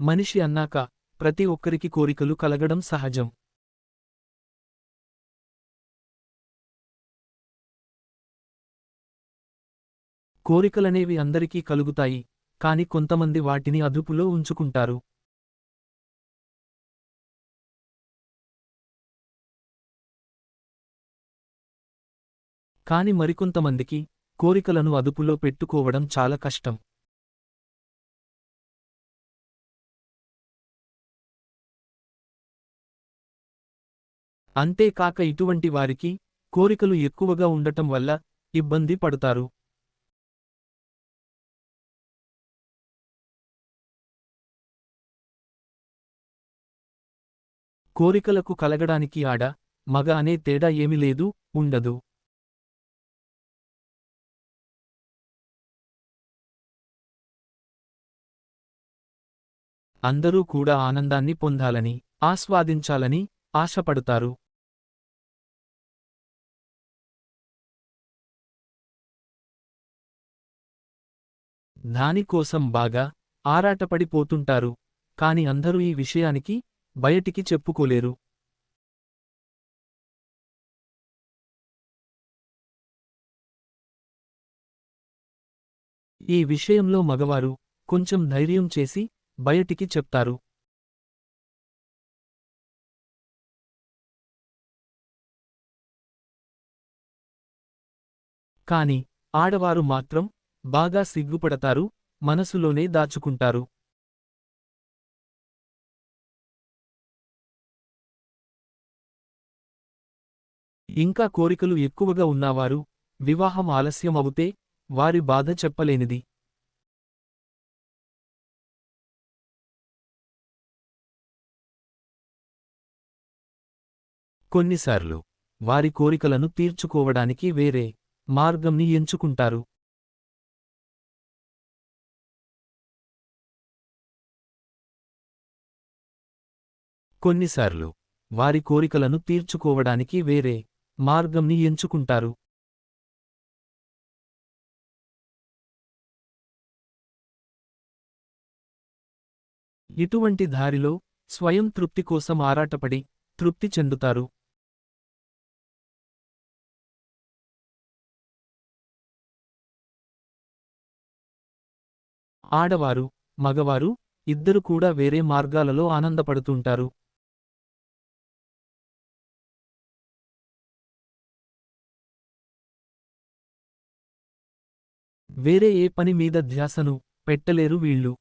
మనిషి అన్నాక ప్రతి ఒక్కరికి కోరికలు కలగడం సహజం. కోరికలనేవి అందరికీ కలుగుతాయి కాని కొంతమంది వాటిని అదుపులో ఉంచుకుంటారు. కాని మరికొంతమందికి కోరికలను అదుపులో పెట్టుకోవడం చాలా కష్టం. అంతేకాక ఇటువంటి వారికి కోరికలు ఎక్కువగా ఉండటం వల్ల ఇబ్బంది పడతారు. కోరికలకు కలగడానికి ఆడ మగ అనే తేడా ఏమి లేదు ఉండదు. అందరూ కూడా ఆనందాన్ని పొందాలని ఆస్వాదించాలని ఆశపడతారు. దానికోసం బాగా ఆరాటపడిపోతుంటారు కాని అందరూ ఈ విషయానికి బయటికి చెప్పుకోలేరు. ఈ విషయంలో మగవారు కొంచెం ధైర్యం చేసి బయటికి చెప్తారు. కాని ఆడవారు మాత్రం బాగా సిగ్గుపడతారు మనసులోనే దాచుకుంటారు. ఇంకా కోరికలు ఎక్కువగా ఉన్నవారు వివాహం ఆలస్యం అవుతే వారి బాధ చెప్పలేనిది. కొన్నిసార్లు వారి కోరికలను తీర్చుకోవడానికి వేరే మార్గంని ఎంచుకుంటారు. కొన్నిసార్లు వారి కోరికలను తీర్చుకోవడానికి వేరే మార్గంని ఎంచుకుంటారు. ఇటువంటి దారిలో స్వయం తృప్తి కోసం ఆరాటపడి తృప్తి చెందుతారు. ఆడవారు మగవారు ఇద్దరు కూడా వేరే మార్గాలలో ఆనందపడుతుంటారు. వేరే ఏ పని మీద ధ్యాసను పెట్టలేరు వీళ్ళు.